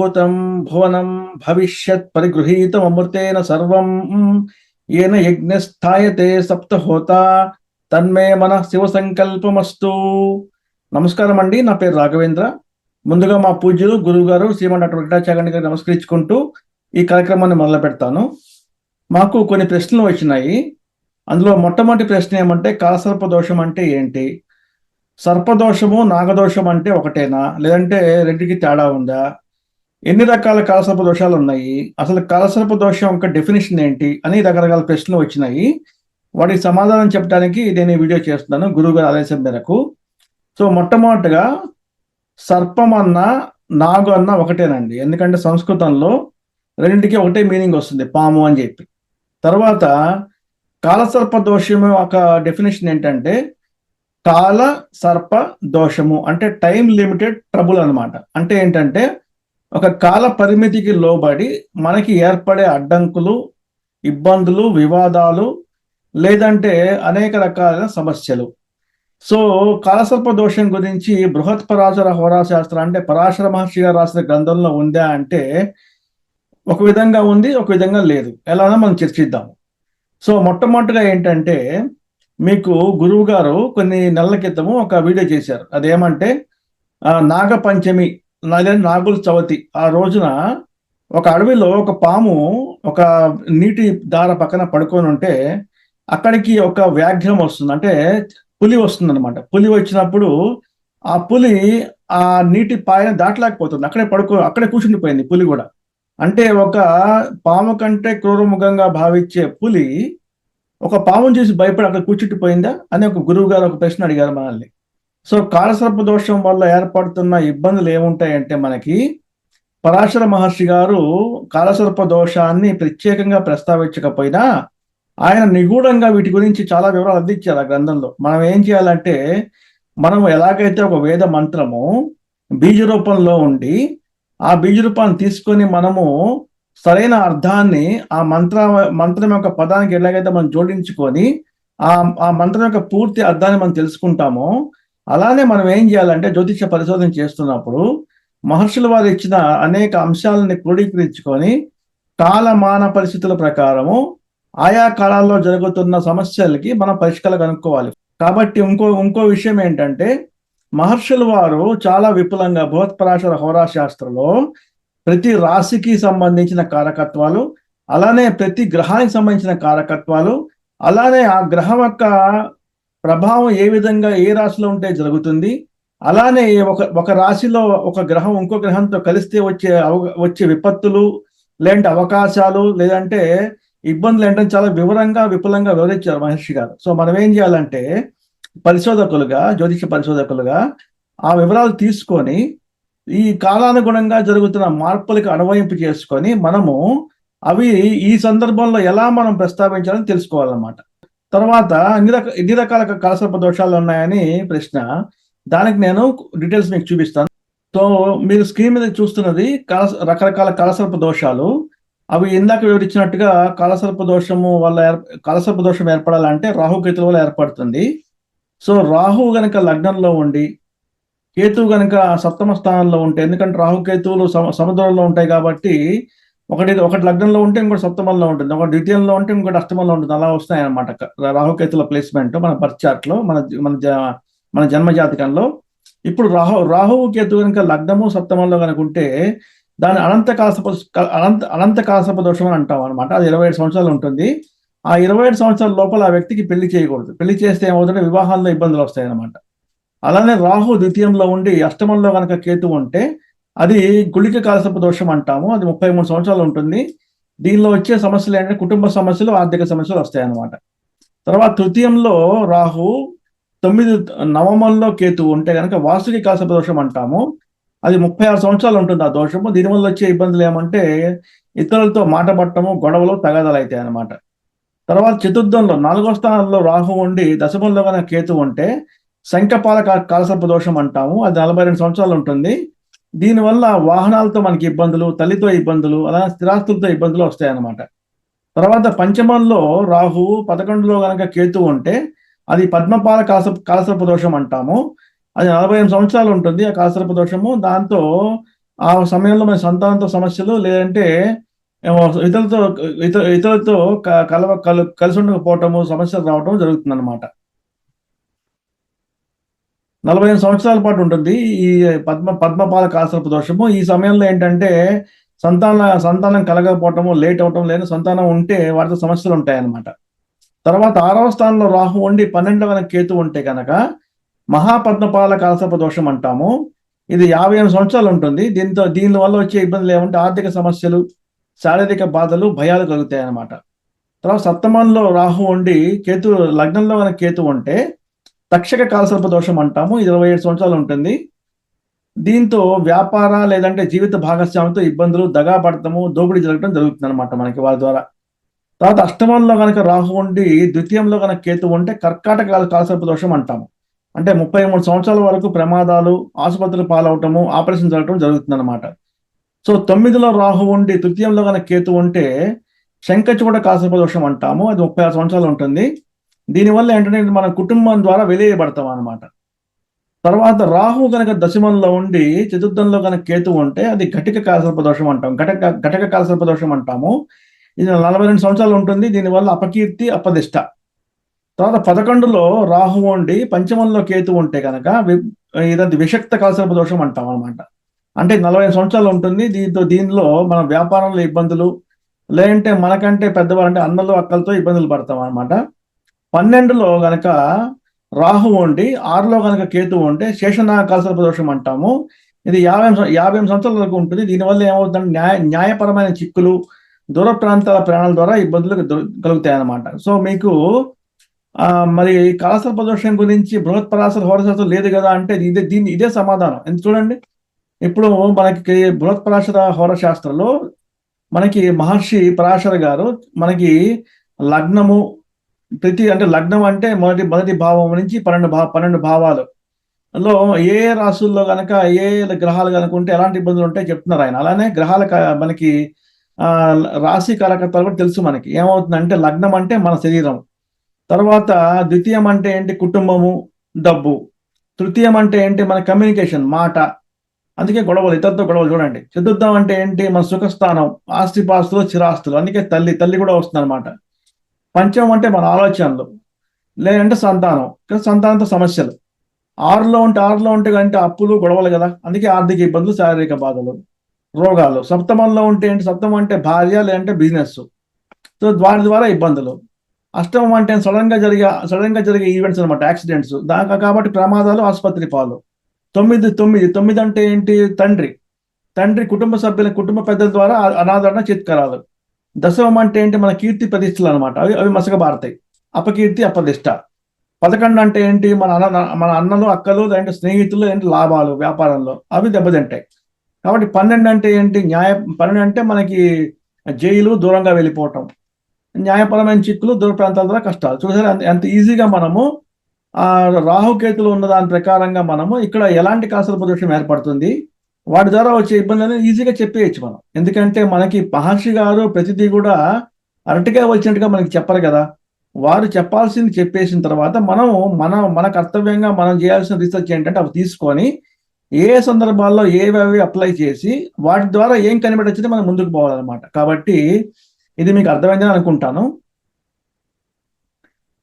భూతం భువనం భవిష్యత్ పరిగృహీతం అమృతేన సర్వం ఏన యజ్ఞస్థాయతే సప్తహోత తన్మే మన శివ సంకల్పమస్తు నమస్కారం అండి నా పేరు రాఘవేంద్ర। ముందుగా మా పూజ్యులు గురువుగారు శ్రీమన్ డాక్టర్ వెంకటాచార్య గారు నమస్కరించుకుంటూ ఈ కార్యక్రమాన్ని మొదలు పెడతాను. మాకు కొన్ని ప్రశ్నలు వచ్చినాయి. అందులో మొట్టమొదటి ప్రశ్న ఏమంటే కాలసర్ప దోషం అంటే ఏంటి? సర్పదోషము నాగదోషం అంటే ఒకటేనా? లేదంటే రెండుకి తేడా ఉందా? ఎన్ని రకాల కాలసర్ప దోషాలు ఉన్నాయి? అసలు కాలసర్ప దోషం యొక్క డెఫినేషన్ ఏంటి? అని రకరకాల ప్రశ్నలు వచ్చినాయి. వాటికి సమాధానం చెప్పడానికి నేను ఈ వీడియో చేస్తున్నాను గురువు గారి ఆదేశం మేరకు. సో మొట్టమొదటిగా సర్పం అన్న నాగు అన్న ఒకటేనండి. ఎందుకంటే సంస్కృతంలో రెండింటికి ఒకటే మీనింగ్ వస్తుంది పాము అని చెప్పి. తర్వాత కాలసర్ప దోషము ఒక డెఫినేషన్ ఏంటంటే కాల సర్ప దోషము అంటే టైం లిమిటెడ్ ట్రబుల్ అనమాట అంటే ఏంటంటే ఒక కాల పరిమితికి లోబడి మనకి ఏర్పడే అడ్డంకులు ఇబ్బందులు వివాదాలు లేదంటే అనేక రకాలైన సమస్యలు. సో కాలసర్ప దోషం గురించి బృహత్ పరాశర హోరాశాస్త్ర అంటే పరాశర మహర్షి గారు రాసిన గ్రంథంలో ఉందా అంటే ఒక విధంగా ఉంది ఒక విధంగా లేదు. ఎలానో మనం చర్చిద్దాము సో మొట్టమొదటిగా ఏంటంటే మీకు గురువు గారు కొన్ని నెలల క్రితము ఒక వీడియో చేశారు. అదేమంటే నాగపంచమి పంచమి నాగుల చవితి. ఆ రోజున ఒక అడవిలో ఒక పాము ఒక నీటి దార పక్కన పడుకొని ఉంటే అక్కడికి ఒక వ్యాఘ్రం వస్తుంది. అంటే పులి వస్తుంది అనమాట పులి వచ్చినప్పుడు ఆ పులి ఆ నీటి పాయను దాటలేకపోతుంది. అక్కడే పడుకో అక్కడే కూర్చుండిపోయింది పులి కూడా. అంటే ఒక పాము కంటే క్రూరముఖంగా భావించే పులి ఒక పామును చూసి భయపడి అక్కడ కూర్చుట్టిపోయిందా అని ఒక గురువు గారు ఒక ప్రశ్న అడిగారు మనల్ని. సో కాలసర్ప దోషం వల్ల ఏర్పడుతున్న ఇబ్బందులు ఏముంటాయంటే మనకి పరాశర మహర్షి గారు కాలసర్ప దోషాన్ని ప్రత్యేకంగా ప్రస్తావించకపోయినా ఆయన నిగూఢంగా వీటి గురించి చాలా వివరాలు అందించారు ఆ గ్రంథంలో. మనం ఏం చేయాలంటే మనం ఎలాగైతే ఒక వేద మంత్రము బీజ రూపంలో ఉండి ఆ బీజ రూపాన్ని తీసుకొని మనము సరైన అర్థాన్ని ఆ మంత్ర మంత్రం యొక్క పదానికి ఎలాగైతే మనం జోడించుకొని ఆ ఆ మంత్రం యొక్క పూర్తి అర్థాన్ని మనం తెలుసుకుంటామో అలానే మనం ఏం చేయాలంటే జ్యోతిష పరిశోధన చేస్తున్నప్పుడు మహర్షుల వారు ఇచ్చిన అనేక అంశాలని క్రోడీకరించుకొని కాలమాన పరిస్థితుల ప్రకారము ఆయా కాలాల్లో జరుగుతున్న సమస్యలకి మనం పరిష్కారం కనుక్కోవాలి. కాబట్టి ఇంకో ఇంకో విషయం ఏంటంటే మహర్షుల వారు చాలా విపులంగా బృహత్పరాశర హోరాశాస్త్రంలో ప్రతి రాశికి సంబంధించిన కారకత్వాలు అలానే ప్రతి గ్రహానికి సంబంధించిన కారకత్వాలు అలానే ఆ గ్రహం యొక్క ప్రభావం ఏ విధంగా ఏ రాశిలో ఉంటే జరుగుతుంది? అలానే ఒక ఒక రాశిలో ఒక గ్రహం ఇంకో గ్రహంతో కలిస్తే వచ్చే వచ్చే విపత్తులు లేదంటే అవకాశాలు లేదంటే ఇబ్బందులు ఏంటంటే చాలా వివరంగా విపులంగా వివరించారు మహర్షి గారు. సో మనం ఏం చేయాలంటే పరిశోధకులుగా జ్యోతిష పరిశోధకులుగా ఆ వివరాలు తీసుకొని ఈ కాలానుగుణంగా జరుగుతున్న మార్పులకు అనువయింపు చేసుకొని మనము అవి ఈ సందర్భంలో ఎలా మనం ప్రస్తావించాలని తెలుసుకోవాలన్నమాట. తర్వాత అన్ని రక ఎన్ని రకాల కలసర్ప దోషాలు ఉన్నాయని ప్రశ్న. దానికి నేను డీటెయిల్స్ మీకు చూపిస్తాను. సో మీరు స్క్రీన్ మీద చూస్తున్నది కలస రకరకాల కలసర్ప దోషాలు. అవి ఇందాక వివరించినట్టుగా కలసర్ప దోషము వల్ల కలసర్ప దోషం ఏర్పడాలంటే రాహుకేతుల వల్ల ఏర్పడుతుంది. సో రాహు గనక లగ్నంలో ఉండి కేతువు గనక సప్తమ స్థానంలో ఉంటాయి ఎందుకంటే రాహుకేతువులు సముద్రంలో ఉంటాయి కాబట్టి ఒకటి ఒకటి లగ్నంలో ఉంటే ఇంకోటి సప్తమంలో ఉంటుంది. ఒకటి ద్వితీయంలో ఉంటే ఇంకోటి అష్టమంలో ఉంటుంది. అలా వస్తాయి అనమాట రాహుకేతుల ప్లేస్మెంట్ మన బర్త్ చార్ట్లో మన మన మన జన్మ జాతకంలో ఇప్పుడు రాహు రాహువు కేతు కనుక లగ్నము సప్తమంలో కనుక ఉంటే దాని అనంత కాసప అనంత అనంత కాసప దోషం అని అంటాం అనమాట అది ఇరవై ఏడు సంవత్సరాలు ఉంటుంది. ఆ ఇరవై ఏడు సంవత్సరాల లోపల ఆ వ్యక్తికి పెళ్ళి చేయకూడదు. పెళ్ళి చేస్తే ఏమవుతుంటే వివాహాల్లో ఇబ్బందులు వస్తాయి అనమాట అలానే రాహు ద్వితీయంలో ఉండి అష్టమంలో కనుక కేతు ఉంటే అది గుళిక కాలసప దోషం అంటాము. అది ముప్పై మూడు సంవత్సరాలు ఉంటుంది. దీనిలో వచ్చే సమస్యలు ఏంటంటే కుటుంబ సమస్యలు ఆర్థిక సమస్యలు వస్తాయన్నమాట. తర్వాత తృతీయంలో రాహు తొమ్మిది నవమంలో కేతు ఉంటే కనుక వాసుకి కాలసప దోషం అంటాము. అది ముప్పై ఆరు సంవత్సరాలు ఉంటుంది ఆ దోషము. దీనివల్ల వచ్చే ఇబ్బందులు ఏమంటే ఇతరులతో మాట పట్టము గొడవలు తగాదాలు అవుతాయి అన్నమాట తర్వాత చతుర్థంలో నాలుగో స్థానంలో రాహు ఉండి దశమంలో కనుక కేతు ఉంటే శంఖపాల కాలసర్ప దోషం అంటాము. అది నలభై రెండు సంవత్సరాలు ఉంటుంది. దీనివల్ల వాహనాలతో మనకి ఇబ్బందులు తల్లితో ఇబ్బందులు అలా స్థిరాస్తులతో ఇబ్బందులు వస్తాయి అన్నమాట తర్వాత పంచమంలో రాహు పదకొండులో గనక కేతు ఉంటే అది పద్మపాల కాస కాలసర్ప దోషం అంటాము. అది నలభై ఎనిమిది సంవత్సరాలు ఉంటుంది ఆ కాలసర్ప దోషము. దాంతో ఆ సమయంలో మన సంతానంతో సమస్యలు లేదంటే ఇతరులతో ఇతర ఇతరులతో క- కలవ కలు కలిసి ఉండకపోవటము సమస్యలు రావటం జరుగుతుంది అనమాట నలభై ఐదు సంవత్సరాల పాటు ఉంటుంది. ఈ పద్మ పద్మపాల కాసరపు దోషము. ఈ సమయంలో ఏంటంటే సంతాన సంతానం కలగకపోవటము లేట్ అవటం లేదు. సంతానం ఉంటే వాటితో సమస్యలు ఉంటాయన్నమాట. తర్వాత ఆరవ స్థానంలో రాహు ఉండి పన్నెండవ కేతు ఉంటే కనుక మహాపద్మపాల కాలసర్ప దోషం అంటాము. ఇది యాభై ఎనిమిది సంవత్సరాలు ఉంటుంది. దీంతో దీని వల్ల వచ్చే ఇబ్బందులు ఏమంటే ఆర్థిక సమస్యలు శారీరక బాధలు భయాలు కలుగుతాయి అన్నమాట తర్వాత సప్తమంలో రాహు ఉండి కేతు లగ్నంలో కనుక కేతు ఉంటే తక్షక కాలసర్ప దోషం అంటాము. ఇరవై ఏడు సంవత్సరాలు ఉంటుంది. దీంతో వ్యాపార లేదంటే జీవిత భాగస్వామితో ఇబ్బందులు దగా పడతాము దోపిడీ జరగడం జరుగుతుంది అనమాట మనకి వారి ద్వారా. తర్వాత అష్టమంలో కనుక రాహు ఉండి ద్వితీయంలో కనుక కేతు ఉంటే కర్కాటక కాలసర్ప దోషం అంటాము. అంటే ముప్పై మూడు సంవత్సరాల వరకు ప్రమాదాలు ఆసుపత్రులు పాలవటము ఆపరేషన్ జరగటం జరుగుతుంది అనమాట సో తొమ్మిదిలో రాహు ఉండి తృతీయంలో కనుక కేతు ఉంటే శంఖచూడ కాలసర్ప దోషం అంటాము. అది ముప్పై ఆరు సంవత్సరాలు ఉంటుంది. దీనివల్ల ఏంటంటే మన కుటుంబం ద్వారా వెలియబడతాం అనమాట తర్వాత రాహు కనుక దశమంలో ఉండి చతుర్థంలో కనుక కేతు ఉంటే అది ఘటిక కాలసర్ప దోషం అంటాం. ఘటక ఘటక కాలసర్ప దోషం అంటాము. ఇది నలభై రెండు సంవత్సరాలు ఉంటుంది. దీనివల్ల అపకీర్తి అపదిష్ట. తర్వాత పదకొండులో రాహు ఉండి పంచమంలో కేతు ఉంటే కనుక ఇదంతా విషక్త కాలసర్ప దోషం అంటాం అనమాట అంటే నలభై ఐదు సంవత్సరాలు ఉంటుంది. దీంతో దీనిలో మన వ్యాపారంలో ఇబ్బందులు లేదంటే మనకంటే పెద్దవాళ్ళు అంటే అన్నలు అక్కలతో ఇబ్బందులు పడతాం అనమాట పన్నెండులో గనక రాహు ఉండి ఆరులో గనక కేతు ఉంటే శేషనాగ కలసర్ప దోషం అంటాము. ఇది యాభై యాభై సంవత్సరాల వరకు ఉంటుంది. దీనివల్ల ఏమవుతుందంటే న్యాయ న్యాయపరమైన చిక్కులు దూర ప్రాంతాల ప్రయాణాల ద్వారా ఇబ్బందులు కలుగుతాయి అన్నమాట సో మీకు మరి కాలసర్ప దోషం గురించి బృహత్పరాశర హోరశాస్త్రం లేదు కదా అంటే ఇదే దీన్ని ఇదే సమాధానం. ఎందుకు చూడండి. ఇప్పుడు మనకి బృహత్పరాశర హోరశాస్త్రంలో మనకి మహర్షి పరాశర గారు మనకి లగ్నము ప్రతి అంటే లగ్నం అంటే మొదటి మొదటి భావం నుంచి పన్నెండు భావ పన్నెండు భావాలు. లో ఏ రాశుల్లో రాసుల్లో గనక ఏ గ్రహాలు కనుక ఉంటే ఎలాంటి ఇబ్బందులు ఉంటాయి చెప్తున్నారు ఆయన. అలానే గ్రహాల క- మనకి ఆ రాశి కార్యకర్తలు కూడా తెలుసు మనకి. ఏమవుతుందంటే లగ్నం అంటే మన శరీరం. తర్వాత ద్వితీయం అంటే ఏంటి? కుటుంబము డబ్బు. తృతీయం అంటే ఏంటి? మన కమ్యూనికేషన్ మాట. అందుకే గొడవలు ఇతరులతో గొడవలు చూడండి. చతుర్థం అంటే ఏంటి? మన సుఖస్థానం ఆస్తిపాస్తులు చిరాస్తులు అందుకే తల్లి తల్లి కూడా వస్తుంది అనమాట పంచమం అంటే మన ఆలోచనలు లేదంటే సంతానం సంతానంతో సమస్యలు. ఆరులో ఉంటే ఆరులో ఉంటే అంటే అప్పులు గొడవలు కదా అందుకే ఆర్థిక ఇబ్బందులు శారీరక బాధలు రోగాలు. సప్తమంలో ఉంటే ఏంటి? సప్తమం అంటే భార్య లేదంటే బిజినెస్. సో వాటి ద్వారా ఇబ్బందులు. అష్టమం అంటే సడన్గా జరిగే సడన్గా జరిగే ఈవెంట్స్ అనమాట యాక్సిడెంట్స్. దాకా కాబట్టి ప్రమాదాలు ఆసుపత్రి పాలు. తొమ్మిది తొమ్మిది. తొమ్మిది అంటే ఏంటి? తండ్రి. తండ్రి కుటుంబ సభ్యుల కుటుంబ పెద్దల ద్వారా అనాదరణ చిత్కరాలు. దశమం అంటే ఏంటి? మన కీర్తి ప్రతిష్టలు అనమాట అవి అవి మసకబారతాయి. అపకీర్తి అప్రతిష్ట పదకొండు అంటే ఏంటి? మన అన్న మన అన్నలు అక్కలు లేదంటే స్నేహితులు ఏంటి లాభాలు వ్యాపారంలో అవి దెబ్బతింటాయి. కాబట్టి పన్నెండు అంటే ఏంటి? న్యాయ పన్నెండు అంటే మనకి జైలు దూరంగా వెళ్ళిపోవటం. న్యాయపరమైన చిక్కులు దూర ప్రాంతాల ద్వారా కష్టాలు. చూసారు? ఎంత- ఈజీగా మనము ఆ రాహుకేతులు ఉన్న దాని ప్రకారంగా మనము ఇక్కడ ఎలాంటి కాసల ప్రదోషం ఏర్పడుతుంది? వాటి ద్వారా వచ్చే ఇబ్బందులను ఈజీగా చెప్పేయచ్చు మనం. ఎందుకంటే మనకి మహర్షి గారు ప్రతిదీ కూడా అరటిగా వచ్చినట్టుగా మనకి చెప్పరు కదా. వారు చెప్పాల్సింది చెప్పేసిన తర్వాత మనం మన మన కర్తవ్యంగా మనం చేయాల్సిన రీసెర్చ్ ఏంటంటే అవి తీసుకొని ఏ సందర్భాల్లో ఏవేవి అప్లై చేసి వాటి ద్వారా ఏం కనిపెట్టచ్చింది మనం ముందుకు పోవాలన్నమాట. కాబట్టి ఇది మీకు అర్థమైందని అనుకుంటాను.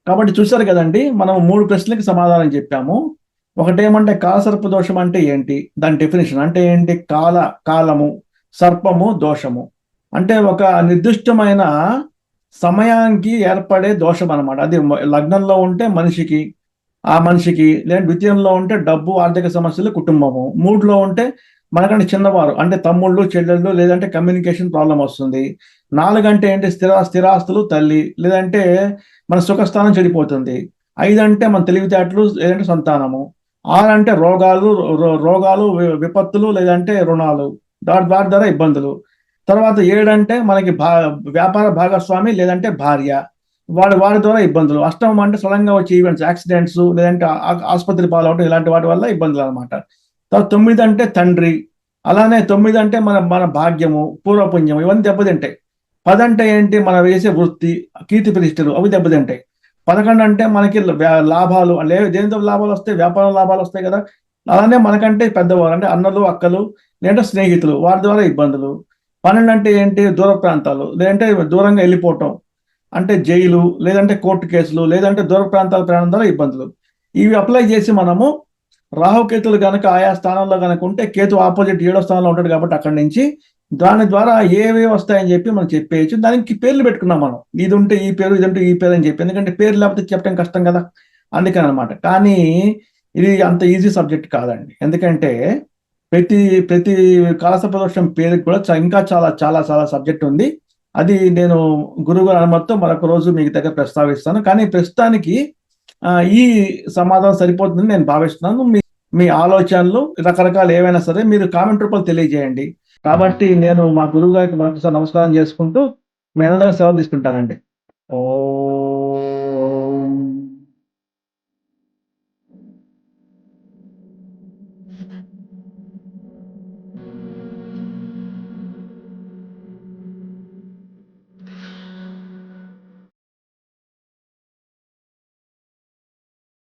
కాబట్టి చూసారు కదండి మనం మూడు ప్రశ్నలకు సమాధానం చెప్పాము. ఒకటేమంటే కాలసర్ప దోషం అంటే ఏంటి? దాని డెఫినేషన్ అంటే ఏంటి? కాల కాలము సర్పము దోషము. అంటే ఒక నిర్దిష్టమైన సమయానికి ఏర్పడే దోషం అన్నమాట. అది లగ్నంలో ఉంటే మనిషికి ఆ మనిషికి లేదా ద్వితీయంలో ఉంటే డబ్బు ఆర్థిక సమస్యలు కుటుంబము. మూడులో ఉంటే మనకంటే చిన్నవారు అంటే తమ్ముళ్ళు చెల్లెళ్ళు లేదంటే కమ్యూనికేషన్ ప్రాబ్లం వస్తుంది. నాలుగంటే ఏంటి? స్థిర స్థిరాస్తులు తల్లి లేదంటే మన సుఖస్థానం చెడిపోతుంది. ఐదు అంటే మన తెలివితేటలు లేదంటే సంతానము. ఆరు అంటే రోగాలు రో- రోగాలు విపత్తులు లేదంటే రుణాలు దాని దాని ద్వారా ఇబ్బందులు. తర్వాత ఏడంటే మనకి భా వ్యాపార భాగస్వామి లేదంటే భార్య వాడి వాడి ద్వారా ఇబ్బందులు. అష్టమం అంటే సడన్గా వచ్చే ఈవెంట్స్ యాక్సిడెంట్స్ లేదంటే ఆ- ఆసుపత్రి పాలవటం ఇలాంటి వాటి వల్ల ఇబ్బందులు అనమాట తర్వాత తొమ్మిది అంటే తండ్రి అలానే తొమ్మిది అంటే మన మన భాగ్యము పూర్వపుణ్యం ఇవన్నీ దెబ్బతింటాయి. పది అంటే ఏంటి? మనం వేసే వృత్తి కీర్తి ప్రతిష్టలు అవి దెబ్బతింటాయి. పదకొండు అంటే మనకి లాభాలు లేదు దేనితో లాభాలు వస్తాయి? వ్యాపారం లాభాలు వస్తాయి కదా. అలానే మనకంటే పెద్దవారు అంటే అన్నలు అక్కలు లేదంటే స్నేహితులు వారి ద్వారా ఇబ్బందులు. పన్నెండు అంటే ఏంటి? దూర ప్రాంతాలు. లేదంటే దూరంగా వెళ్ళిపోవటం. అంటే జైలు లేదంటే కోర్టు కేసులు లేదంటే దూర ప్రాంతాల ప్రయాణం ద్వారా ఇబ్బందులు. ఇవి అప్లై చేసి మనము రాహుకేతులు కనుక ఆయా స్థానంలో కనుక ఉంటే కేతు ఆపోజిట్ ఏడో స్థానంలో ఉంటాడు కాబట్టి అక్కడి నుంచి దాని ద్వారా ఏవే వస్తాయని చెప్పి మనం చెప్పేయచ్చు. దానికి పేర్లు పెట్టుకున్నాం మనం. ఇది ఉంటే ఈ పేరు ఇది ఉంటే ఈ పేరు అని చెప్పి. ఎందుకంటే పేరు లేకపోతే చెప్పడం కష్టం కదా. అందుకని అనమాట కానీ ఇది అంత ఈజీ సబ్జెక్ట్ కాదండి. ఎందుకంటే ప్రతి ప్రతి కాలస ప్రదోషం పేరుకి కూడా ఇంకా చాలా చాలా చాలా సబ్జెక్ట్ ఉంది. అది నేను గురువు అనుమతితో మరొక రోజు మీకు దగ్గర ప్రస్తావిస్తాను. కానీ ప్రస్తుతానికి ఈ సమాధానం సరిపోతుందని నేను భావిస్తున్నాను. మీ మీ ఆలోచనలు రకరకాలు ఏవైనా సరే మీరు కామెంట్ రూపంలో తెలియజేయండి. కాబట్టి నేను మా గురువు గారికి మరొకసారి నమస్కారం చేసుకుంటూ మీ అందరూ సెలవు తీసుకుంటానండి. ఓ